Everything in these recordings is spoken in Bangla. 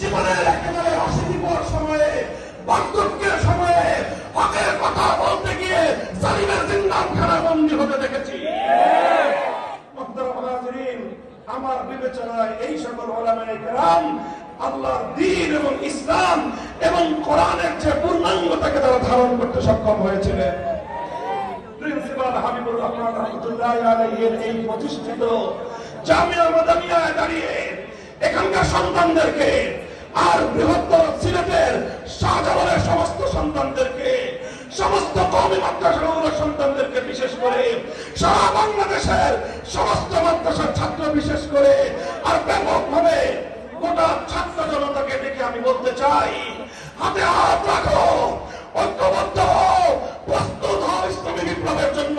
জীবনের একেবারে অশীতিপর সময়ে, বার্ধক্যের সময়ে হকের কথা বলতে গিয়ে সালিমের জিন্দান খানা বন্দী হতে দেখেছি। আমার বিবেচনায় এই সকল ওলামায়ে কেরাম আল্লাহর দ্বীন এবং ইসলাম এবং কোরআনের যে পূর্ণাঙ্গতাকে তারা ধারণ করতে সক্ষম হয়েছিলেন। প্রিন্সিপাল হাবিবুর রহমান রহমতুল্লাহ আলাইহির এই প্রতিষ্ঠিত জামিয়া মাদানিয়ায় দাঁড়িয়ে এখানকার সন্তানদেরকে আর বৃহত্তর সিলেটের শাহজালালের সমস্ত সন্তানদেরকে সমস্ত কমি মাদ্রাসার সন্তানদেরকে বিশেষ করে সারা বাংলাদেশের সমস্ত মাদ্রাসার ছাত্র বিশেষ করে আর ব্যাপকভাবে গোটা ছাত্র জনতাকে ডেকে আমি বলতে চাই হাতে হাত রাখো ঐক্যবদ্ধ হও, প্রস্তুত হও ইসলামী বিপ্লবের জন্য।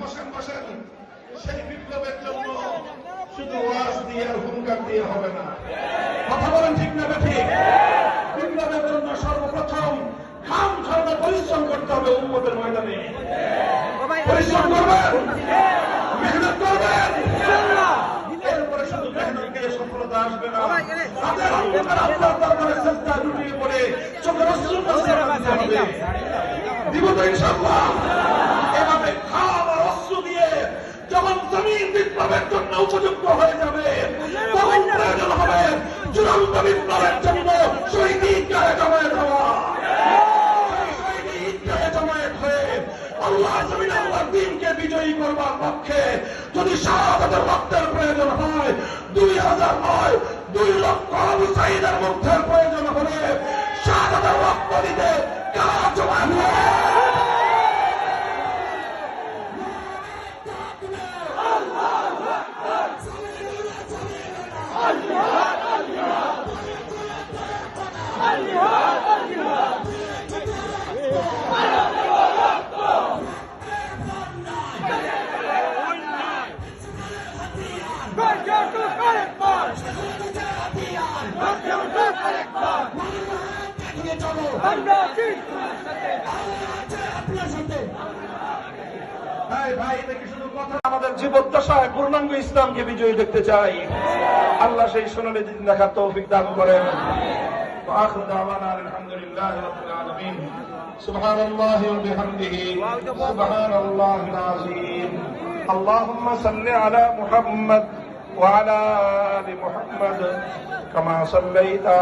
বসেন বসেন। সেই বিপ্লবের জন্য শুধু ওয়াজ দিয়ে আর হুঙ্কার দিয়ে হবে না। কথা বলেন ঠিক না ঠিক বিপ্লবের জন্য সর্বপ্রথম খাম খাওয়া পরিশ্রম করতে হবে উন্মতের ময়দানে। পরিশ্রম করবেন? মেহনত করবেন? এরপরে শুধু মেহনত দিয়ে সফলতা আসবে না। তাদের অন্ধকার আল্লাহর দরবারে চেষ্টা লুটিয়ে পড়ে চোখের অশ্রু দিতে তো ইনশাআল্লাহ। বিপ্লবের জন্য উপযুক্ত হয়ে যাবে। প্রয়োজন হবে। চূড়ান্ত বিপ্লবের জন্য জমায়েত হওয়া। বিজয়ী করবার পক্ষে যদি প্রয়োজন হয়, দুই হাজার নয়, দুই লক্ষ আবু সাইদের প্রয়োজন ভাই ভাই এটা কি শুধু কথা আমাদের জীবদ্দশায় পূর্ণাঙ্গ ইসলামকে বিজয়ী দেখতে চাই আল্লাহ সেই সোনালী দিন দেখার তৌফিক দান করেন وآخر دعوانا الحمد لله رب العالمين سبحان الله وبحمده سبحان الله العظيم اللهم صل على محمد وعلى آل محمد كما صليت على